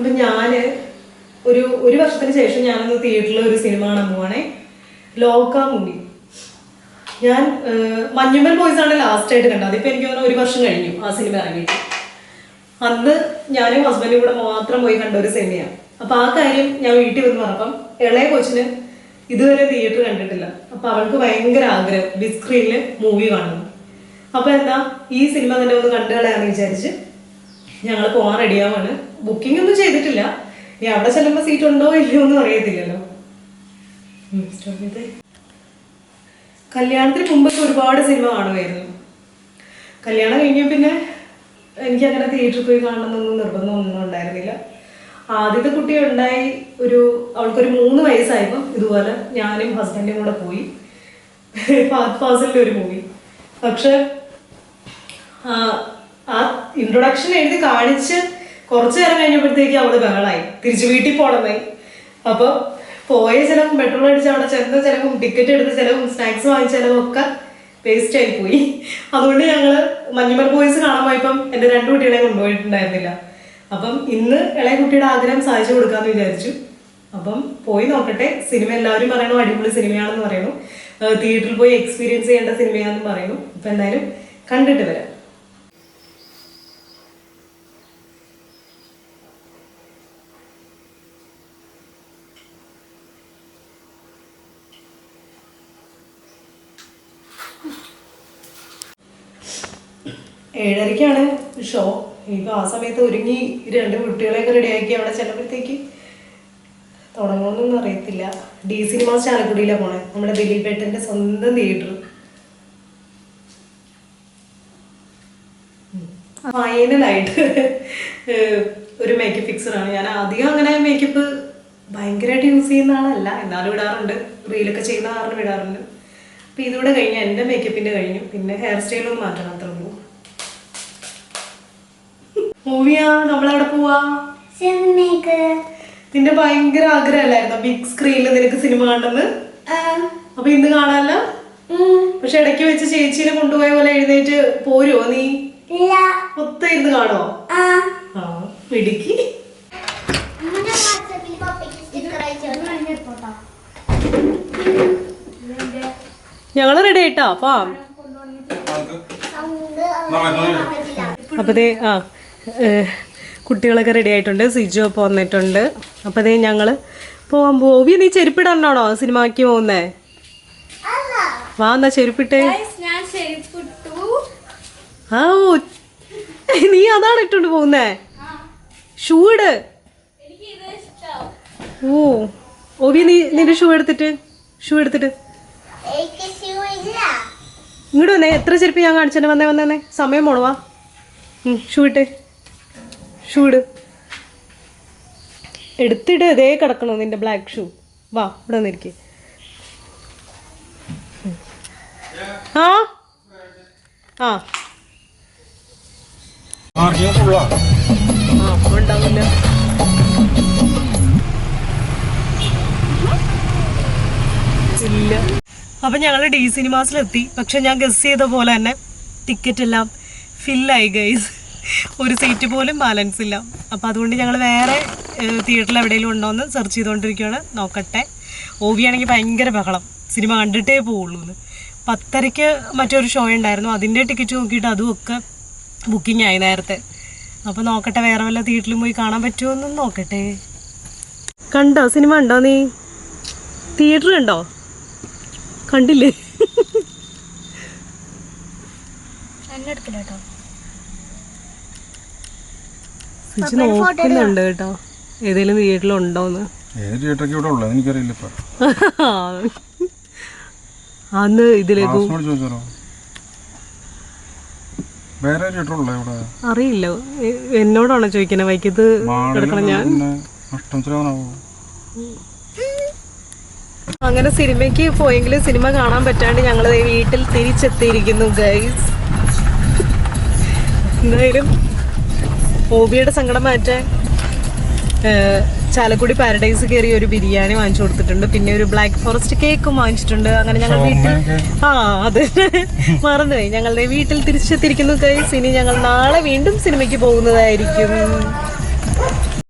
അപ്പൊ ഞാൻ ഒരു ഒരു വർഷത്തിന് ശേഷം ഞാനൊന്ന് തിയേറ്ററിൽ ഒരു സിനിമ കാണാൻ പോവാണേ. ലോക മൂവി. ഞാൻ മഞ്ഞുമൽ ബോയ്സ് ആണ് ലാസ്റ്റ് ആയിട്ട് കണ്ടത്. അതിപ്പോ എനിക്ക് തോന്നുന്നു ഒരു വർഷം കഴിഞ്ഞു ആ സിനിമ ഇറങ്ങിയിട്ട്. അന്ന് ഞാനും ഹസ്ബൻഡും കൂടെ മാത്രം പോയി കണ്ട ഒരു സിനിമയാണ് അപ്പൊ ആ കാര്യം ഞാൻ വീട്ടിൽ വന്ന് പറഞ്ഞപ്പം ഇളയ കൊച്ചിന് ഇതുവരെ തിയേറ്റർ കണ്ടിട്ടില്ല. അപ്പൊ അവൾക്ക് ഭയങ്കര ആഗ്രഹം. ബിഗ് സ്ക്രീനിൽ മൂവി കാണുന്നു അപ്പൊ എന്താ ഈ സിനിമ തന്നെ ഒന്ന് കണ്ടു കളയാന്ന് വിചാരിച്ച് ഞങ്ങൾ പോകാൻ റെഡിയാവാണ് ബുക്കിംഗ് ഒന്നും ചെയ്തിട്ടില്ല. ഇനി അവിടെ ചെല്ലുമ്പോൾ സീറ്റ് ഉണ്ടോ ഇല്ലയോ ഒന്നും അറിയത്തില്ലല്ലോ. കല്യാണത്തിന് മുമ്പൊക്കെ ഒരുപാട് സിനിമ കാണുമായിരുന്നു. കല്യാണം കഴിഞ്ഞ പിന്നെ എനിക്ക് അങ്ങനെ തിയേറ്ററിൽ പോയി കാണണമെന്നൊന്നും നിർബന്ധമൊന്നും ഉണ്ടായിരുന്നില്ല. ആദ്യത്തെ കുട്ടി ഉണ്ടായി ഒരു അവൾക്കൊരു മൂന്ന് വയസ്സായപ്പോൾ ഇതുപോലെ ഞാനും ഹസ്ബൻഡും കൂടെ പോയി. ഫാസിലിന്റെ ഒരു മൂവി പക്ഷെ ഇൻട്രൊഡക്ഷൻ എഴുതി കാണിച്ച് കുറച്ച് നേരം കഴിഞ്ഞപ്പോഴത്തേക്ക് അവൾ ബഹളായി. തിരിച്ചു വീട്ടിൽ പോകണമെന്നായി അപ്പൊ പോയ ചിലവും പെട്രോൾ അടിച്ച് അവിടെ ചെന്ന ചിലവും ടിക്കറ്റ് എടുത്ത ചിലവും സ്നാക്സ് വാങ്ങിച്ച ചിലവും ഒക്കെ വേസ്റ്റ് ആയി പോയി. അതുകൊണ്ട് ഞങ്ങൾ മഞ്ഞുമൽ ബോയ്സ് കാണാൻ പോയപ്പം എന്റെ രണ്ടു കുട്ടികളെ കൊണ്ടുപോയിട്ടുണ്ടായിരുന്നില്ല. അപ്പം ഇന്ന് ഇളയ കുട്ടിയുടെ ആഗ്രഹം സാധിച്ചു കൊടുക്കാന്ന് വിചാരിച്ചു. അപ്പം പോയി നോക്കട്ടെ. സിനിമ എല്ലാവരും പറയണു അടിപൊളി സിനിമയാണെന്ന് പറയുന്നു തിയേറ്ററിൽ പോയി എക്സ്പീരിയൻസ് ചെയ്യേണ്ട സിനിമയാണെന്ന് പറയുന്നു അപ്പൊ എന്തായാലും കണ്ടിട്ട് വരാം. ഏഴരയ്ക്കാണ് ഷോ ഇപ്പൊ ആ സമയത്ത് ഒരുങ്ങി രണ്ട് കുട്ടികളെയൊക്കെ റെഡിയാക്കി അവിടെ ചെല്ലുമ്പോഴത്തേക്ക് തുടങ്ങുമെന്നൊന്നും അറിയത്തില്ല ഡി സിനിമാസ് ചാലക്കുടിയിലാണ് പോണേ. നമ്മുടെ ദിലീപ് ഏട്ടന്റെ സ്വന്തം തിയേറ്റർ ഫൈനലായിട്ട് ഒരു മേക്കപ്പ് ഫിക്സറാണ് ഞാൻ അധികം അങ്ങനെ മേക്കപ്പ് ഭയങ്കരമായിട്ട് യൂസ് ചെയ്യുന്ന ആളല്ല. എന്നാലും ഇടാറുണ്ട്. റീലൊക്കെ ചെയ്യുന്ന കാരണം ഇടാറുണ്ട്. അപ്പൊ ഇതുകൂടെ കഴിഞ്ഞ് എന്റെ മേക്കപ്പിന്റെ കഴിഞ്ഞു. പിന്നെ ഹെയർ സ്റ്റൈലൊന്നും മാറ്റണം അത്രേ മൂവിയാ നമ്മളെവിടെ പോവാ? സിനിമയ്ക്ക് നിന്റെ ഭയങ്കര ആഗ്രഹമല്ലായിരുന്നു? ബിഗ് സ്ക്രീനിൽ നിനക്ക് സിനിമ കാണണമെന്ന് അപ്പൊ ഇന്ന് കാണാനല്ല പക്ഷെ ഇടയ്ക്ക് വെച്ച് ചേച്ചീനെ കൊണ്ടുപോയ പോലെ എഴുന്നേറ്റ് പോരുമോ നീ? ഇല്ല. മൊത്തം ഇരുന്ന് കാണോ? പിടിക്ക് ഞങ്ങൾ റെഡി ആയിട്ടാ? അപ്പാ. അപ്പൊ ദേ ആ. കുട്ടികളൊക്കെ റെഡി ആയിട്ടുണ്ട്. സിജു ഒക്കെ വന്നിട്ടുണ്ട്. അപ്പൊ അതേ ഞങ്ങൾ പോവാൻ പോവി. നീ ചെരുപ്പിടാനാണോ സിനിമയ്ക്ക് പോകുന്നേ? വാ എന്നാ ചെരുപ്പിട്ടേ. ആ ഓ നീ അതാണ് ഇട്ടോണ്ട് പോകുന്നേ? ഷൂ ഇട്. ഓ. ഓവി നീ നിന്റെ ഷൂ എടുത്തിട്ട്. ഷൂ എടുത്തിട്ട്. എനിക്ക് ഷൂ ഇല്ല. ഇങ്ങോട്ട് വന്നേ. എത്ര ചെരുപ്പ് ഞാൻ കാണിച്ചേ വന്നേ വന്നേ വന്നേ. സമയം പോണവാ ഷൂ ഇട്ടേ. ഷൂ ഇട് എടുത്തിട്ട് ഇതേ കിടക്കണോ നിന്റെ ബ്ലാക്ക് ഷൂ വാ ഇവിടെ വന്നിരിക്കെ. ആ? ആ. ഉണ്ടാവില്ല ഞങ്ങൾ ഡി സിനിമാസിലെത്തി. പക്ഷെ ഞാൻ ഗസ് ചെയ്ത പോലെ തന്നെ ടിക്കറ്റ് എല്ലാം ഫില്ലായി ഗൈസ് ഒരു സീറ്റ് പോലും ബാലൻസ് ഇല്ല. അപ്പം അതുകൊണ്ട് ഞങ്ങൾ വേറെ തിയേറ്ററിൽ എവിടെയെങ്കിലും ഉണ്ടോ എന്ന് സെർച്ച് ചെയ്തുകൊണ്ടിരിക്കുകയാണ് നോക്കട്ടെ. ഓവിയാണെങ്കിൽ ഭയങ്കര ബഹളം. സിനിമ കണ്ടിട്ടേ പോവുള്ളൂ എന്ന് പത്തരയ്ക്ക് മറ്റൊരു ഷോ ഉണ്ടായിരുന്നു. അതിന്റെ ടിക്കറ്റ് നോക്കിയിട്ട് അതും ഒക്കെ ബുക്കിംഗ് ആയി നേരത്തെ. അപ്പോൾ നോക്കട്ടെ വേറെ വല്ല തിയേറ്ററിലും പോയി കാണാൻ പറ്റുമോ എന്ന് നോക്കട്ടെ. കണ്ടോ? സിനിമ ഉണ്ടോ നീ? തിയേറ്റർ ഉണ്ടോ കണ്ടില്ലേ? എന്നെ എടുക്കില്ല കേട്ടോ സ്വിച്ച് നോക്കുന്നുണ്ട് കേട്ടോ. ഏതെങ്കിലും തിയേറ്ററിൽ ഉണ്ടോന്ന് ഏത് തിയേറ്ററൊക്കെ ഇവിടെ ഉള്ളത് എനിക്കറിയില്ല ഇപ്പൊ. അന്ന് ഇതിലേക്ക് ചോദിച്ചാലോ വേറെ തിയേറ്റർ ഉള്ള ഇവിടെ? അറിയില്ല. എ- എന്നോടാണോ ചോദിക്കുന്നത് വൈക്കത്ത് കിടക്കണം ഞാൻ. പിന്നെ നഷ്ടം ചിലവനാവോ അങ്ങനെ സിനിമയ്ക്ക് പോയെങ്കിൽ സിനിമ കാണാൻ പറ്റാണ്ട് ഞങ്ങൾ വീട്ടിൽ തിരിച്ചെത്തിയിരിക്കുന്നു ഗൈസ് എന്തായാലും ഓബിയുടെ സങ്കടം മാറ്റാൻ ചാലക്കുടി പാരഡൈസ് കയറി ഒരു ബിരിയാണി വാങ്ങിച്ചു കൊടുത്തിട്ടുണ്ട്. പിന്നെ ഒരു ബ്ലാക്ക് ഫോറസ്റ്റ് കേക്കും വാങ്ങിച്ചിട്ടുണ്ട്. അങ്ങനെ ഞങ്ങൾ വീട്ടിൽ ആ അത് മറന്നുപോയി. ഞങ്ങളുടെ വീട്ടിൽ തിരിച്ചെത്തിയിരിക്കുന്നു ഗൈസ് ഇനി ഞങ്ങൾ നാളെ വീണ്ടും സിനിമയ്ക്ക് പോകുന്നതായിരിക്കും.